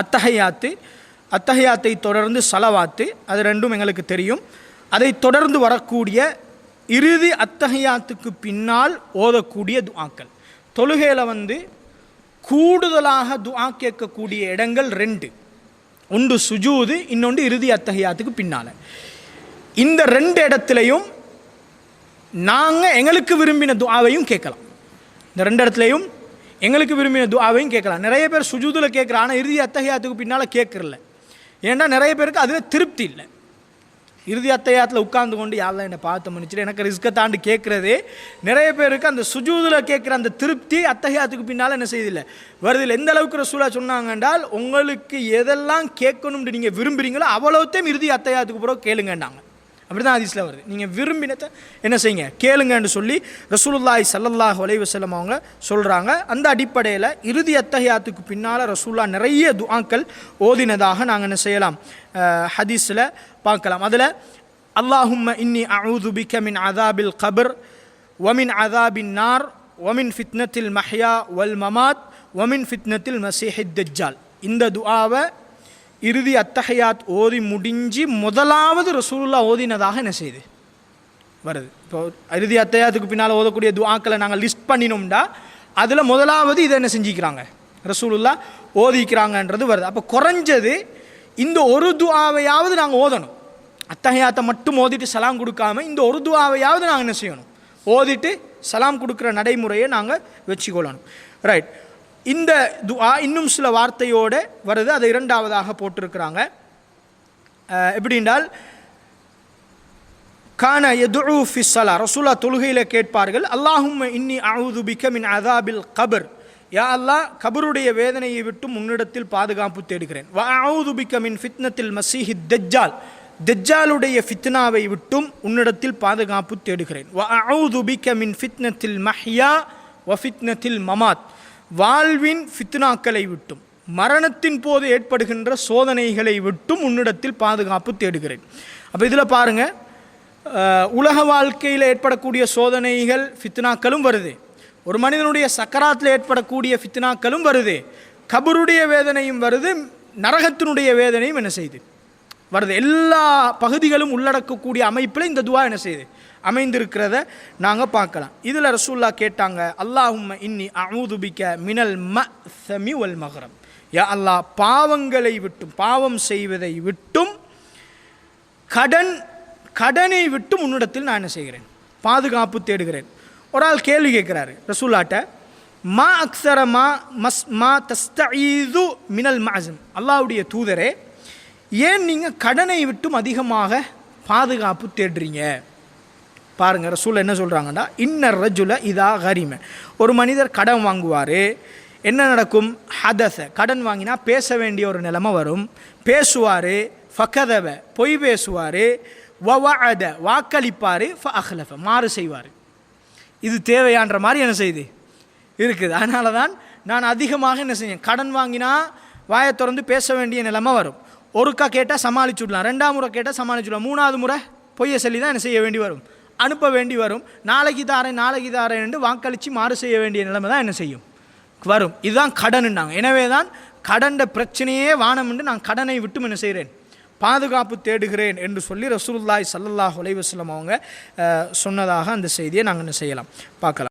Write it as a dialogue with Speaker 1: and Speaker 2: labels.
Speaker 1: அத்தகையாத்து அத்தகையாத்தை அத்தஹையாத்தை தொடர்ந்து சலவாத்து அது ரெண்டும் எங்களுக்கு தெரியும். அதை தொடர்ந்து வரக்கூடிய இறுதி அத்தகையாத்துக்கு பின்னால் ஓதக்கூடிய துஆக்கள். தொழுகையில் வந்து கூடுதலாக துஆ கேட்கக்கூடிய இடங்கள் ரெண்டு. ஒன்று சுஜூது இன்னொன்று இறுதி அத்தகையாத்துக்கு பின்னால். இந்த ரெண்டு இடத்துலையும் நாங்கள் எங்களுக்கு விரும்பின துஆவையும் கேட்கலாம். இந்த ரெண்டு இடத்துலையும் எங்களுக்கு விரும்பிய துவாவையும் கேட்கலாம். நிறைய பேர் சுஜூதில் கேட்குற ஆனால் இறுதி அத்தகையாத்துக்கு பின்னால் கேட்குறல ஏன்னா நிறைய பேருக்கு அதில் திருப்தி இல்லை. இறுதி அத்தையாத்தில் உட்கார்ந்து கொண்டு யாரெல்லாம் என்னை பார்த்து மன்னிச்சிட்டு எனக்கு ரிஸ்க்கை தாண்டி கேட்குறதே. நிறைய பேருக்கு அந்த சுஜூதில் கேட்குற அந்த திருப்தி அத்தகையாத்துக்கு பின்னால் என்ன செய்யதில்லை வருதில் எந்த அளவுக்கு ரசூலா சொன்னாங்க என்றால் உங்களுக்கு எதெல்லாம் கேட்கணும்னு நீங்கள் விரும்புகிறீங்களோ அவ்வளோத்தையும் இறுதி அத்தையாத்துக்கு பிறகு கேளுங்கண்டாங்க அப்படி தான் ஹதீஸில் வருது. நீங்கள் விரும்பினத்தை என்ன செய்யுங்க? கேளுங்கன்னு சொல்லி ரசூலுல்லாய் சல்லல்லாஹ் அலைஹி வஸல்லம் அவங்க சொல்கிறாங்க அந்த அடிப்படையில் இறுதி அத்தகையாத்துக்கு பின்னால் ரசூல்லா நிறைய துஆக்கள் ஓதினதாக நாங்கள் என்ன செய்யலாம்? ஹதீஸில் பார்க்கலாம். அதில் அல்லாஹும்ம இன்னி அழுது பிக்க மின் அதாபில் கபர் ஒமின் அதாபின் நார் ஒமின் ஃபித்னத்தில் மஹ்யா வல் மமாத் ஒமின் ஃபித்னத்தில் மசீஹித் தஜ்ஜால். இந்த துஆவை இறுதி அத்தஹையாத் ஓதி முடிஞ்சு முதலாவது ரசூலுல்லா ஓதினதாக என்ன செய்யுது வருது. இப்போ இறுதி அத்தையாத்துக்கு பின்னால் ஓதக்கூடிய துவாக்களை நாங்கள் லிஸ்ட் பண்ணினோம்டா அதில் முதலாவது இதை என்ன செஞ்சுக்கிறாங்க? ரசூலுல்லா ஓதிக்கிறாங்கன்றது வருது. அப்போ குறைஞ்சது இந்த ஒரு துவாவையாவது நாங்கள் ஓதணும். அத்தகையாத்தை மட்டும் ஓதிட்டு சலாம் கொடுக்காம இந்த ஒரு துவாவையாவது நாங்கள் என்ன செய்யணும்? ஓதிட்டு சலாம் கொடுக்குற நடைமுறையை நாங்கள் வச்சுக்கொள்ளணும். ரைட் இந்த துஆ இன்னும் சில வார்த்தையோடு வருது. அதை இரண்டாவதாக போட்டிருக்கிறாங்க. எப்படி எப்படின்றால் கான எதுரு ஃபிஸ்ஸலா ரசூலா தொழுகையில் கேட்பார்கள் அல்லாஹும் இன்னி அவுது பிக்க மின் அதாபில் கபர். யா அல்லாஹ் கபருடைய வேதனையை விட்டு முன்னிடத்தில் பாதுகாப்பு தேடுகிறேன். வ அவுது பிக்க மின் ஃபித்னத்தில் மசீஹி தஜ்ஜால். தஜ்ஜாலுடைய ஃபித்னாவை விட்டும் உன்னிடத்தில் பாதுகாப்பு தேடுகிறேன். வ அவுது பிக்க மின் ஃபித்னத்தில் மஹ்யா. வ ஃபித்னத்தில் மமாத். வாழ்வின் ஃபித்னாக்களை விட்டும் மரணத்தின் போது ஏற்படுகின்ற சோதனைகளை விட்டும் உன்னிடத்தில் பாதுகாப்பு தேடுகிறேன். அப்போ இதில் பாருங்கள் உலக வாழ்க்கையில் ஏற்படக்கூடிய சோதனைகள் ஃபித்னாக்களும் வருது. ஒரு மனிதனுடைய சக்கராத்தில் ஏற்படக்கூடிய ஃபித்னாக்களும் வருது. கபருடைய வேதனையும் வருது நரகத்தினுடைய வேதனையும் என்ன செய்யுது வருது எல்லா பகுதிகளும் உள்ளடக்கக்கூடிய அமைப்பில் இந்த துவா என்ன செய்யுது? அமைந்திருக்கிறத நாங்கள் பார்க்கலாம். இதில் ரசூல்லா கேட்டாங்க அல்லாஹும் இன்னி அமுதுபிக்க மினல் ம சமி வல் மகரம் யா அல்லாஹ் பாவங்களை விட்டும் பாவம் செய்வதை விட்டும் கடன் கடனை விட்டும் உன்னிடத்தில் நான் என்ன செய்கிறேன்? பாதுகாப்பு தேடுகிறேன். ஒரு ஆள் கேள்வி கேட்குறாரு ரசூல்லாட்ட மா அக்ஸர மா மஸ் மா தஸ்தீது மினல் மாசம் அல்லாவுடைய தூதரே ஏன் நீங்கள் கடனை விட்டும் அதிகமாக பாதுகாப்பு தேடுறீங்க? பாருங்கள் ரசூல் என்ன சொல்கிறாங்கன்னா இன்னர் ரஜுல இதா கரிம ஒரு மனிதர் கடன் வாங்குவார் என்ன நடக்கும்? ஹதச கடன் வாங்கினா பேச வேண்டிய ஒரு நிலைமை வரும். பேசுவார் ஃபகதவ பொய் பேசுவார் வவாத வாக்களிப்பார் ஃப அஹ்லஃப மாறு செய்வார். இது தேவையான்ற மாதிரி என்ன செய்யுது இருக்குது. அதனால தான் நான் அதிகமாக என்ன செய்யேன் கடன் வாங்கினா வாயை திறந்து பேச வேண்டிய நிலைமை வரும். ஒருக்கா கேட்டால் சமாளிச்சுடலாம் ரெண்டாம் முறை கேட்டால் சமாளிச்சுடலாம் மூணாவது முறை பொய்யை சொல்லி தான் என்ன செய்ய வேண்டி வரும்? அனுப்ப வேண்டி வரும். நாளைக்கு தாரேன் நாளைக்கு தாரேன் என்று வாக்களித்து மாறு செய்ய வேண்டிய நிலைமை தான் என்ன செய்யும்? வரும். இதுதான் கடனுன்னாங்க எனவே தான் கடண்ட பிரச்சனையே வானம் என்று நான் கடனை விட்டும் என்ன செய்கிறேன் பாதுகாப்பு தேடுகிறேன் என்று சொல்லி ரசூல்லாய் சல்லல்லாஹ் அலைஹி அவங்க சொன்னதாக அந்த செய்தியை நாங்கள் என்ன செய்யலாம்? பார்க்கலாம்.